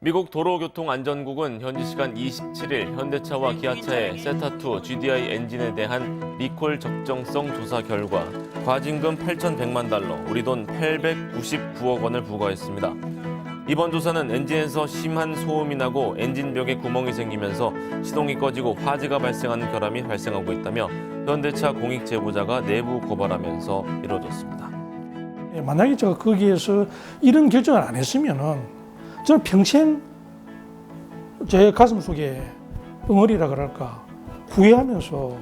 미국 도로교통안전국은 현지 시간 27일 현대차와 기아차의 세타2 GDI 엔진에 대한 리콜 적정성 조사 결과 과징금 8,100만 달러, 우리 돈 899억 원을 부과했습니다. 이번 조사는 엔진에서 심한 소음이 나고 엔진벽에 구멍이 생기면서 시동이 꺼지고 화재가 발생하는 결함이 발생하고 있다며 현대차 공익 제보자가 내부 고발하면서 이뤄졌습니다. 예, 만약에 제가 거기에서 이런 결정을 안 했으면은 저는 평생 제 가슴 속에 엉어리라 그럴까 후회하면서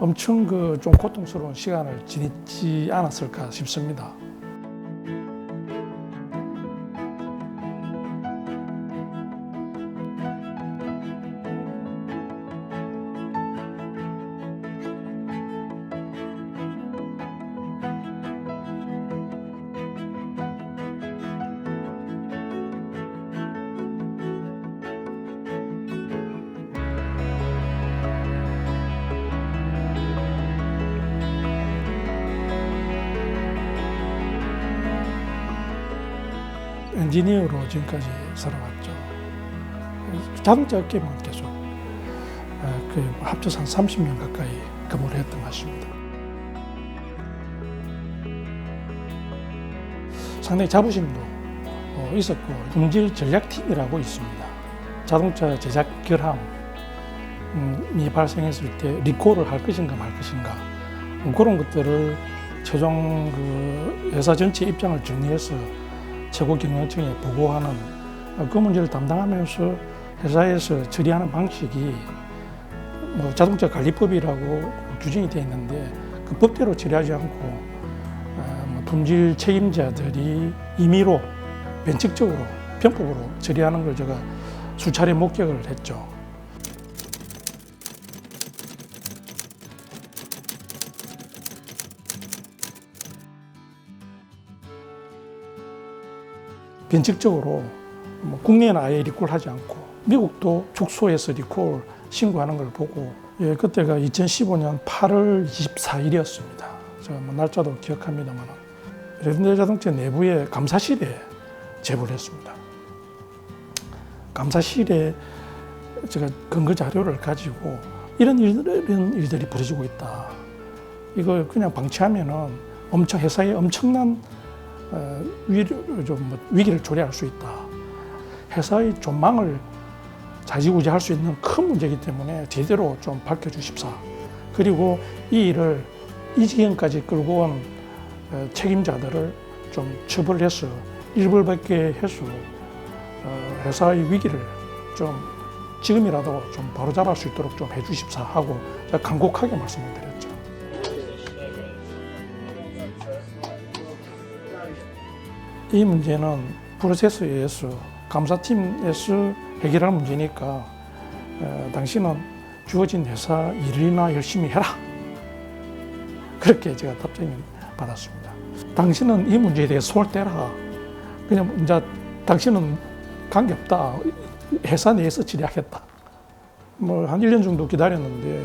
엄청 그 좀 고통스러운 시간을 지냈지 않았을까 싶습니다. 엔지니어로 지금까지 살아왔죠. 자동차 업계만 계속 어, 그 합쳐서 한 30년 가까이 근무를 했던 것 같습니다. 상당히 자부심도 어, 있었고 품질 전략팀이라고 있습니다. 자동차 제작 결함이 발생했을 때 리콜을 할 것인가 말 것인가 뭐 그런 것들을 최종 그 회사 전체 입장을 정리해서 최고 경영청에 보고하는 어, 그 문제를 담당하면서 회사에서 처리하는 방식이 뭐 자동차 관리법이라고 규정이 되어 있는데 그 법대로 처리하지 않고 어, 뭐 품질 책임자들이 임의로 변칙적으로 편법으로 처리하는 걸 제가 수차례 목격을 했죠. 변칙적으로 뭐 국내는 아예 리콜하지 않고 미국도 축소해서 리콜 신고하는 걸 보고 예, 그때가 2015년 8월 24일이었습니다. 제가 뭐 날짜도 기억합니다만 현대자동차 내부의 감사실에 제보를 했습니다. 감사실에 제가 근거 자료를 가지고 이런 일들, 이런 일들이 벌어지고 있다. 이걸 그냥 방치하면은 엄청 회사에 엄청난 어, 위, 좀 뭐, 위기를 초래할 수 있다. 회사의 존망을 자지우지할 수 있는 큰 문제이기 때문에 제대로 좀 밝혀주십사. 그리고 이 일을 이 지경까지 끌고 온 어, 책임자들을 좀 처벌해서 일벌받게 해서 어, 회사의 위기를 좀 지금이라도 좀 바로잡을 수 있도록 좀 해주십사 하고 제가 간곡하게 말씀을 드렸죠. 이 문제는 프로세스에 의해서 감사팀에서 해결할 문제니까 어, 당신은 주어진 회사 일이나 열심히 해라. 그렇게 제가 답장을 받았습니다. 당신은 이 문제에 대해 손을 떼라. 그냥 이제 당신은 관계없다. 회사 내에서 처리하겠다. 뭐 한 1년 정도 기다렸는데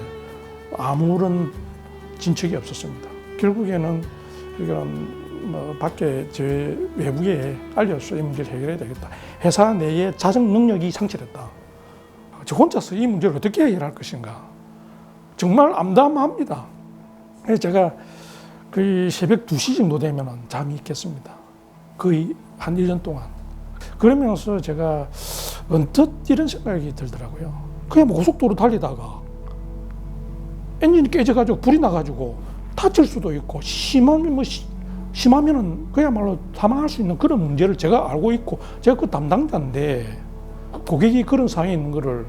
아무런 진척이 없었습니다. 결국에는 이런 뭐 밖에 제 외부에 알려서 이 문제를 해결해야 되겠다. 회사 내에 자정 능력이 상실했다. 저 혼자서 이 문제를 어떻게 해결할 것인가. 정말 암담합니다. 그래서 제가 거의 새벽 2시 정도 되면 잠이 있겠습니다. 거의 한 1년 동안. 그러면서 제가 언뜻 이런 생각이 들더라고요. 그냥 뭐 고속도로 달리다가 엔진이 깨져가지고 불이 나가지고 다칠 수도 있고 심하면 뭐 시- 심하면은 그야말로 사망할 수 있는 그런 문제를 제가 알고 있고 제가 그 담당자인데 고객이 그런 상황에 있는 거를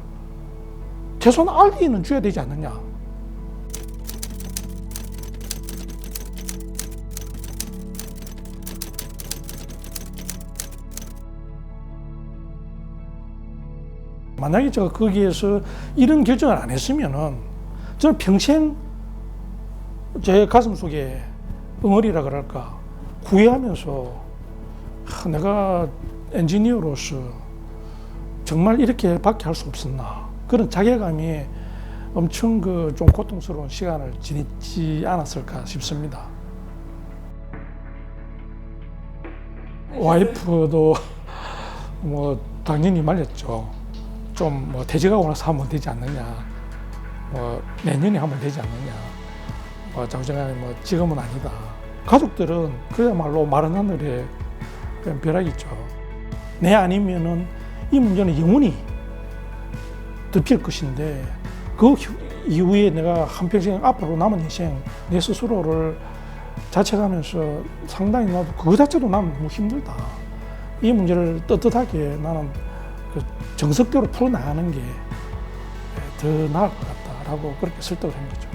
최소한 알기는 줘야 되지 않느냐. 만약에 제가 거기에서 이런 결정을 안 했으면은 저는 평생 제 가슴 속에 엉어리라 그럴까 후회하면서 하, 내가 엔지니어로서 정말 이렇게밖에 할 수 없었나 그런 자괴감이 엄청 그 좀 고통스러운 시간을 지냈지 않았을까 싶습니다. 와이프도 뭐 당연히 말렸죠. 좀뭐 퇴직하고 나서 하면 되지 않느냐. 뭐 내년에 하면 되지 않느냐. 뭐 자우정간에 뭐 지금은 아니다. 가족들은 그야말로 마른 하늘에 그냥 벼락이죠. 내 아니면은 이 문제는 영원히 덮일 것인데 그 후- 이후에 내가 한평생 앞으로 남은 인생 내 스스로를 자책하면서 상당히 나도 그 자체도 나는 너무 힘들다. 이 문제를 떳떳하게 나는 그 정석대로 풀어나가는 게 더 나을 것 같다라고 그렇게 설득을 한 거죠.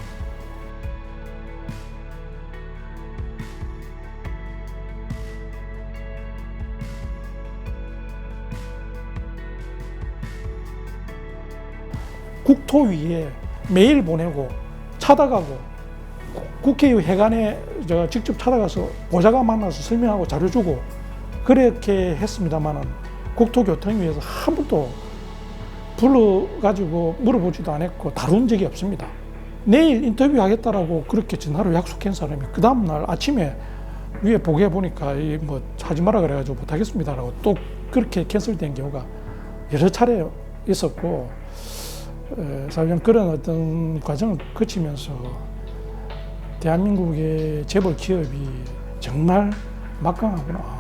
국토위에 메일 보내고 찾아가고 국회의 회관에 제가 직접 찾아가서 보좌관 만나서 설명하고 자료 주고 그렇게 했습니다만은 국토교통위에서 한 번도 불러가지고 물어보지도 않았고 다룬 적이 없습니다. 내일 인터뷰 하겠다라고 그렇게 전화로 약속한 사람이 그 다음날 아침에 위에 보게 보니까 이 뭐 하지 마라 그래가지고 못하겠습니다라고 또 그렇게 캔슬된 경우가 여러 차례 있었고 에, 사실은 그런 어떤 과정을 거치면서 대한민국의 재벌 기업이 정말 막강하구나.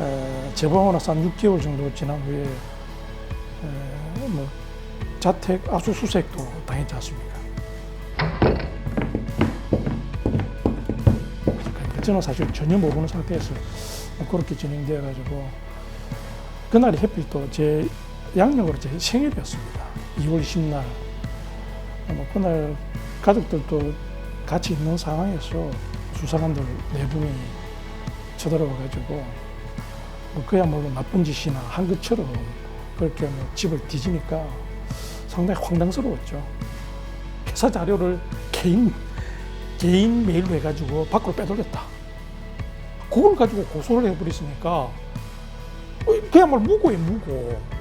에, 재벌하고 나서 한 6개월 정도 지난 후에 에, 뭐 자택 압수수색도 당했지 않습니까? 그러니까 저는 사실 전혀 모르는 상태에서 뭐 그렇게 진행되어 가지고 그날이 하필 또제 양력으로 제 생일이었습니다. 2월 20날. 뭐 그날 가족들도 같이 있는 상황에서 수사관들 네 분이 쳐들어와 가지고 뭐 그야말로 나쁜 짓이나 한 것처럼 그렇게 뭐 집을 뒤지니까 상당히 황당스러웠죠. 회사 자료를 개인 개인 메일로 해가지고 밖으로 빼돌렸다. 그걸 가지고 고소를 해버렸으니까 어, 그야말로 무고에 무고.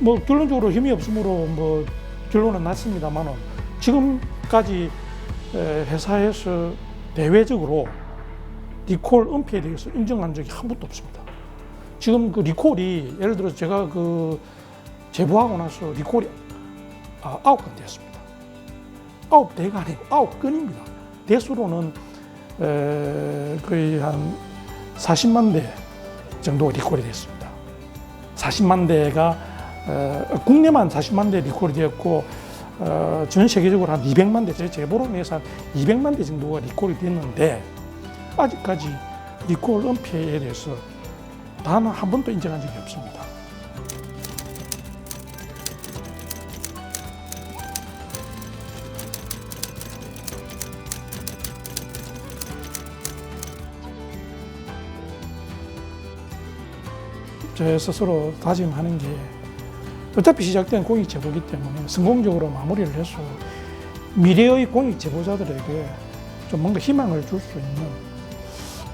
뭐 결론적으로 힘이 없으므로 뭐 결론은 났습니다만은 지금까지 에, 회사에서 대외적으로 리콜 은폐에 대해서 인정한 적이 한 번도 없습니다. 지금 그 리콜이 예를 들어 서 제가 그 제보하고 나서 리콜이 아, 아홉 건 됐습니다. 아홉 대가 아니고 아홉 건입니다. 대수로는 에, 거의 한 40만 대 정도 리콜이 됐습니다. 40만 대가 어, 국내만 40만 대 리콜이 되었고 어, 전 세계적으로 한 200만 대, 제 제보로 인해서 한 200만 대 정도가 리콜이 됐는데 아직까지 리콜 은폐에 대해서 단 한 번도 인정한 적이 없습니다. 저 스스로 다짐하는 게 어차피 시작된 공익 제보기 때문에 성공적으로 마무리를 해서 미래의 공익 제보자들에게 좀 뭔가 희망을 줄 수 있는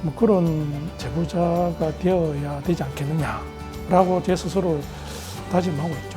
뭐 그런 제보자가 되어야 되지 않겠느냐라고 제 스스로 다짐하고 있죠.